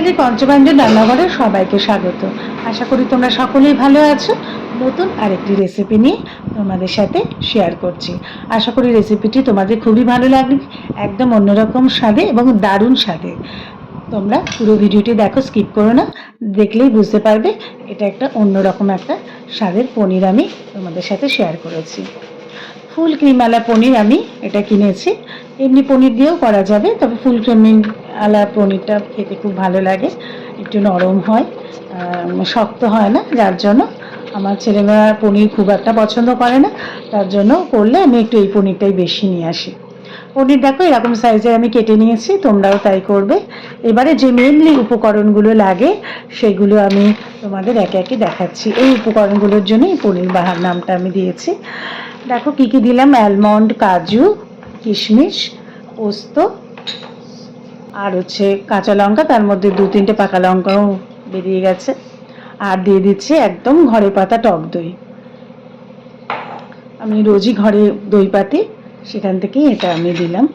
মিতালির পঞ্চব্যঞ্জন রান্নাঘরে সবাইকে স্বাগত। আশা করি তোমরা সকলেই ভালো আছো। নতুন আরেকটি রেসিপি নিয়ে তোমাদের সাথে শেয়ার করছি। আশা করি রেসিপিটি তোমাদের খুবই ভালো লাগবে, একদম অন্যরকম স্বাদে এবং দারুণ স্বাদে। তোমরা পুরো ভিডিওটি দেখো স্কিপ করো না, দেখলেই বুঝতে পারবে এটা একটা অন্যরকম একটা স্বাদের পনির আমি তোমাদের সাথে শেয়ার করেছি। ফুল ক্রিমওয়ালা পনির আমি এটা কিনেছি। এমনি পনির দিয়েও করা যাবে, তবে ফুল ক্রিমওয়ালা পনিরটা খেতে খুব ভালো লাগে, একটু নরম হয় শক্ত হয় না, যার জন্য আমার ছেলেমেয়েরা পনির খুব একটা পছন্দ করে না, তার জন্য করলে আমি একটু এই পনিরটাই বেশি নিয়ে আসি। পনির দেখো এরকম সাইজের আমি কেটে নিয়েছি, তোমরাও তাই করবে। এবারে যে মেনলি উপকরণগুলো লাগে, সেগুলো আমি তোমাদের একে একে দেখাচ্ছি। এই উপকরণগুলোর জন্যই পনির বাহার নামটা আমি দিয়েছি। দেখো কি কি দিলাম? অ্যালমন্ড কাজু, কিশমিশ, পোস্ত আর হচ্ছে কাঁচা লঙ্কা, তার মধ্যে দু তিনটে পাকা লঙ্কাও বেরিয়ে গেছে। আর দিয়ে দিচ্ছি একদম ঘরে পাতা টক দই। আমি রোজই ঘরে দই পাতি, সেখান থেকেই এটা আমি দিলাম।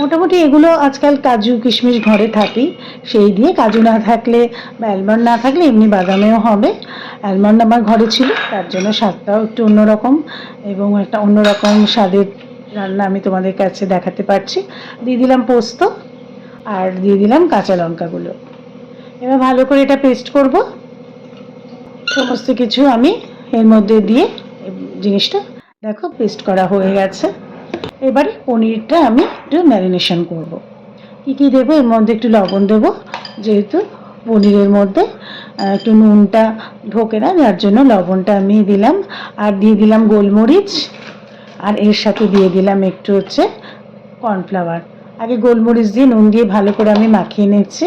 মোটামুটি এগুলো আজকাল কাজু কিশমিশ ঘরে থাকেই, সেই দিয়ে কাজু না থাকলে বা অ্যালমন্ড না থাকলে এমনি বাদামেও হবে। অ্যালমন্ড আমার ঘরে ছিল, তার জন্য স্বাদটাও একটু অন্যরকম এবং একটা অন্যরকম স্বাদের রান্না আমি তোমাদের কাছে দেখাতে পারছি। দিয়ে দিলাম পোস্ত। আর দিয়ে দিলাম কাঁচা লঙ্কাগুলো। এবার ভালো করে এটা পেস্ট করব। সমস্ত কিছু আমি এর মধ্যে দিয়ে জিনিসটা দেখো পেস্ট করা হয়ে গেছে। এবারে পনিরটা আমি একটু ম্যারিনেশন করব। কী কী দেবো? এর মধ্যে একটু লবণ দেবো, যেহেতু পনিরের মধ্যে একটু নুনটা ঢোকে না, যার জন্য লবণটা আমি দিলাম। আর দিয়ে দিলাম গোলমরিচ। আর এর সাথে দিয়ে দিলাম একটু হচ্ছে কর্নফ্লাওয়ার আগে গোলমরিচ দিয়ে নুন দিয়ে ভালো করে আমি মাখিয়ে নিচ্ছি।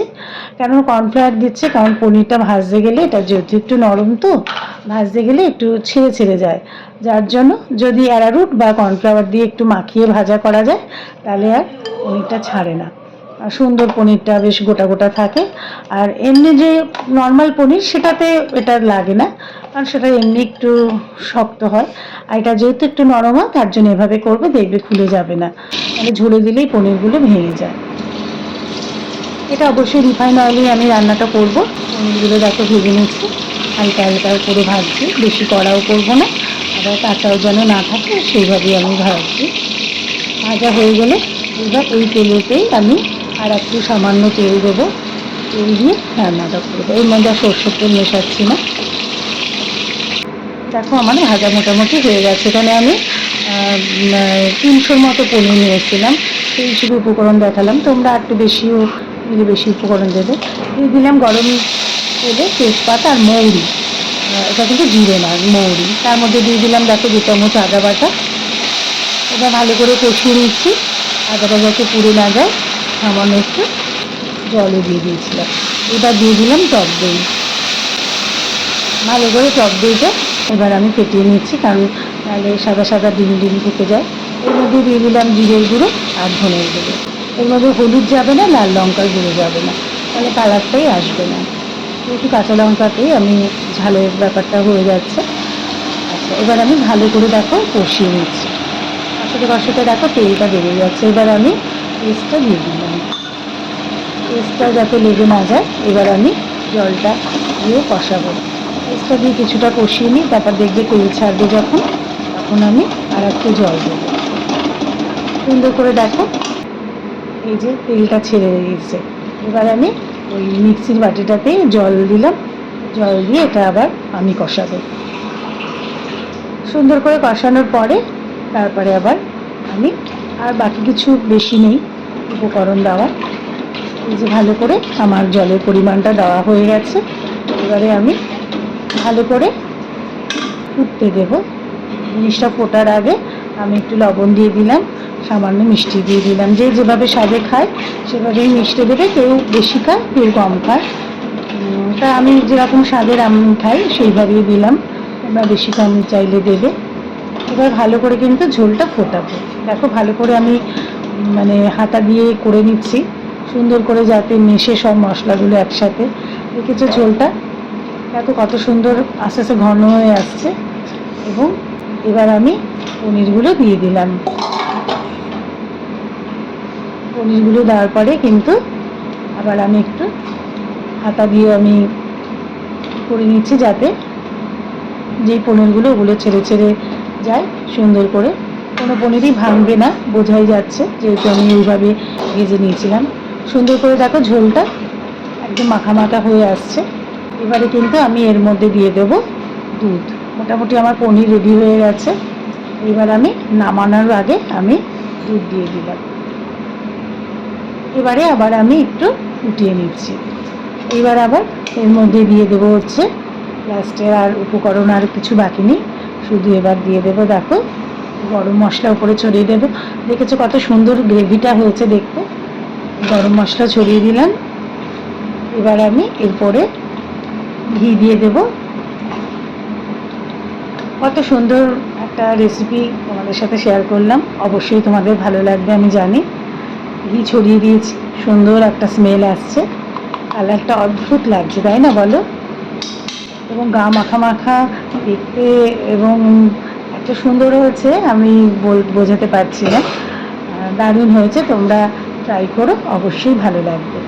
কারণ কর্নফ্লাওয়ার দিচ্ছে? কারণ পনিরটা ভাজতে গেলে এটা যেহেতু একটু নরম তো, ভাজতে গেলে একটু ছিঁড়ে ছিঁড়ে যায়। যার জন্য যদি অ্যারারুট বা কর্নফ্লাওয়ার দিয়ে একটু মাখিয়ে ভাজা করা যায়, তাহলে আর পনিরটা ছাড়ে না। সুন্দর পনিরটা বেশ গোটা গোটা থাকে। আর এমনি যে নর্মাল পনির, সেটাতে এটা লাগে না। কারণ সেটা এমনি একটু শক্ত হয়। আর এটা যেহেতু একটু নরম হয়, তার জন্য এভাবে করবে, দেখবে খুলে যাবে না। তাহলে ঝুলে দিলেই পনিরগুলো ভেঙে যায়। এটা অবশ্যই রিফাইন অয়েলেই আমি রান্নাটা করব। পনিরগুলো দেখো ভেজে নিচ্ছি। হালকা হালকা করে ভাজছি। বেশি কড়াও করব না। আবার কাঁচাও যেন না থাকে, সেইভাবেই আমি ভাজছি। ভাজা হয়ে গেলে এবার এই তেলেতেই আমি আর একটু সামান্য তেল দেবো। তেল দিয়ে রান্নাটা করব। এর মধ্যে সর্ষের তেল মেশাচ্ছি না। দেখো, আমার ভাজা মোটামুটি হয়ে গেছে। এখানে আমি তিনশোর মতো পনির নিয়েছিলাম। সেই হিসেবে উপকরণ দেখালাম। তোমরা একটু বেশিও নিলে বেশি উপকরণ দেবে। দিয়ে দিলাম গরম তেলে তেজপাতা আর মৌরি। এটা কিন্তু জিরে না, মৌরি। তার মধ্যে দিয়ে দিলাম, দেখো, দু চামচ আদা বাটা। এটা ভালো করে কষিয়ে নিচ্ছি। আদা আদাটা যাতে পুড়ে না যায়। সামান্য একটু জলও দিয়ে দিয়েছিলাম। এবার দিয়ে দিলাম টক দই। ভালো করে টক দইটা এবার আমি ফেটিয়ে নিচ্ছি, কারণ তাহলে সাদা সাদা ডিম ডিম থেকে যায়। এর মধ্যে দিয়ে দিলাম জিরের গুঁড়ো আর ধনের গুঁড়ো। এর মধ্যে হলুদ যাবে না, লাল লঙ্কার গুঁড়ো যাবে না, তাহলে কালারটাই আসবে না। একটু কাঁচা লঙ্কাতেই আমি ঝালের ব্যাপারটা হয়ে যাচ্ছে। আচ্ছা এবার আমি ভালো করে দেখো কষিয়ে নিচ্ছি। কষাতে কষাতে দেখো তেলটা বেরিয়ে যাচ্ছে। এবার আমি পেস্টটা দিয়ে দিলাম। পেস্টটা যাতে লেগে না যায়, এবার আমি জলটা দিয়ে কষাবো। পেস্টটা দিয়ে কিছুটা কষিয়ে নিই তারপর দেখবে তেল ছাড়বে যখন, তখন আমি আর একটু জল দেবো। সুন্দর করে দেখো, এই যে তেলটা ছেড়ে দিয়েছে এবার আমি ওই মিক্সির বাটিটাতেই জল দিলাম। জল দিয়ে এটা আবার আমি কষাবো। সুন্দর করে কষানোর পরে তারপরে আবার আমি আর বাকি কিছু বেশি নেই। উপকরণ দেওয়া। এই যে ভালো করে আমার জলের পরিমাণটা দেওয়া হয়ে গেছে। এবারে আমি ভালো করে ফুটতে দেব। জিনিসটা ফোটার আগে আমি একটু লবণ দিয়ে দিলাম, সামান্য মিষ্টি দিয়ে দিলাম। যে যেভাবে স্বাদে খায়, সেভাবেই মিষ্টি দেবে। কেউ বেশি খায়, কেউ কম খায়। তা আমি যেরকম স্বাদের আমি খাই, সেইভাবেই দিলাম। তোমরা বেশি কম চাইলে দেবে। এবার ভালো করে কিন্তু ঝোলটা ফোটাবো। দেখো, ভালো করে আমি মানে হাতা দিয়ে করে নিচ্ছি। সুন্দর করে যাতে মেশে সব মশলাগুলো একসাথে দেখেছ ঝোলটা। দেখো কত সুন্দর আস্তে আস্তে ঘন হয়ে আসছে। এবং এবার আমি পনিরগুলো দিয়ে দিলাম। পনিরগুলো দেওয়ার পরে কিন্তু আবার আমি একটু হাতা দিয়ে আমি করে নিচ্ছি যাতে যেই পনিরগুলো ওগুলো ছেড়ে ছেড়ে যায় সুন্দর করে। কোনো পনিরই ভাঙবে না, বোঝাই যাচ্ছে যেহেতু আমি ওইভাবে ভেজে নিয়েছিলাম। সুন্দর করে দেখো ঝোলটা একদম মাখা হয়ে আসছে। এবারে কিন্তু আমি এর মধ্যে দিয়ে দেবো দুধ। মোটামুটি আমার পনির রেডি হয়ে গেছে। এবার আমি নামানোর আগে আমি দুধ দিয়ে দিলাম এবারে আবার আমি একটু ফুটিয়ে নিচ্ছি। এবার আবার এর মধ্যে দিয়ে দেবো হচ্ছে লাস্টে আর উপকরণ আর কিছু বাকি নেই। শুধু এবার দিয়ে দেবো, দেখো গরম মশলা উপরে ছড়িয়ে দেবো। দেখেছ কত সুন্দর গ্রেভিটা হয়েছে দেখতে। গরম মশলা ছড়িয়ে দিলাম। এবার আমি এরপরে ঘি দিয়ে দেব। কত সুন্দর একটা রেসিপি তোমাদের সাথে শেয়ার করলাম। অবশ্যই তোমাদের ভালো লাগবে, আমি জানি। ঘি ছড়িয়ে দিয়েছি, সুন্দর একটা স্মেল আসছে। কালারটা অদ্ভুত লাগছে, তাই না বলো? এবং গা মাখা মাখা দেখতে এবং সুন্দর হয়েছে আমি বোঝাতে পারছি না। দারুণ হয়েছে তোমরা ট্রাই করো অবশ্যই ভালো লাগবে।